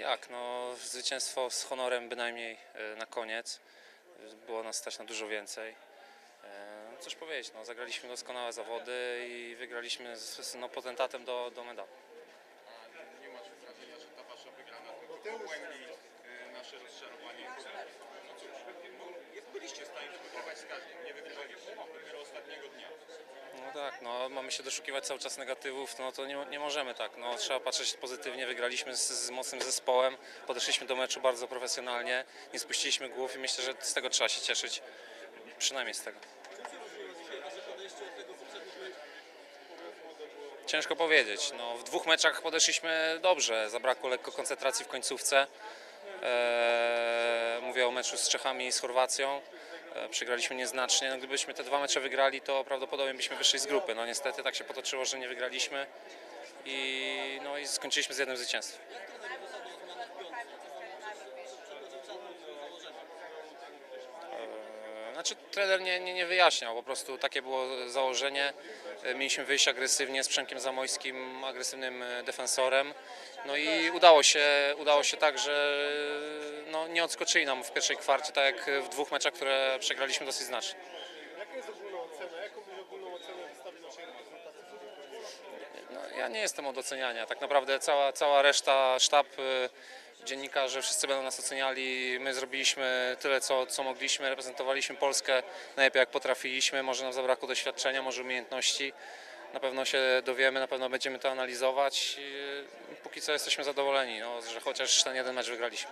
Jak, no zwycięstwo z honorem bynajmniej e, na koniec. Było nas stać na dużo więcej. E, Cóż powiedzieć, no, zagraliśmy doskonałe zawody i wygraliśmy z no, potentatem do, do medalu. Nie masz wrażenia, że ta wasza wygrana tylko pogłębi e, nasze rozczarowanie? No cóż, no, jest- byliście w stanie wygrywać z każdym, nie wygrywaliście dopiero ostatniego dnia. No tak, no mamy się doszukiwać cały czas negatywów, no to nie, nie możemy tak. No, trzeba patrzeć pozytywnie, wygraliśmy z, z mocnym zespołem, podeszliśmy do meczu bardzo profesjonalnie, nie spuściliśmy głów i myślę, że z tego trzeba się cieszyć, przynajmniej z tego. Ciężko powiedzieć. No, w dwóch meczach podeszliśmy dobrze. Zabrakło lekko koncentracji w końcówce. Eee, mówię o meczu z Czechami i z Chorwacją. Eee, przegraliśmy nieznacznie. No, gdybyśmy te dwa mecze wygrali, to prawdopodobnie byśmy wyszli z grupy. No niestety tak się potoczyło, że nie wygraliśmy i, no, i skończyliśmy z jednym zwycięstwem. Eee, Znaczy trener nie, nie, nie wyjaśniał, po prostu takie było założenie. E, Mieliśmy wyjść agresywnie z Przemkiem Zamojskim, agresywnym e, defensorem. No i udało się, udało się tak, że nie odskoczyli nam w pierwszej kwarcie, tak jak w dwóch meczach, które przegraliśmy dosyć znacznie. Jaka jest ogólna ocena? Jaką byś ogólną ocenę wystawił naszej reprezentacji? No, ja nie jestem od oceniania. Tak naprawdę cała, cała reszta, sztab, y, dziennikarze, wszyscy będą nas oceniali. My zrobiliśmy tyle, co, co mogliśmy. Reprezentowaliśmy Polskę najlepiej, jak potrafiliśmy. Może nam zabrakło doświadczenia, może umiejętności. Na pewno się dowiemy, na pewno będziemy to analizować. Póki co jesteśmy zadowoleni, no, że chociaż ten jeden mecz wygraliśmy.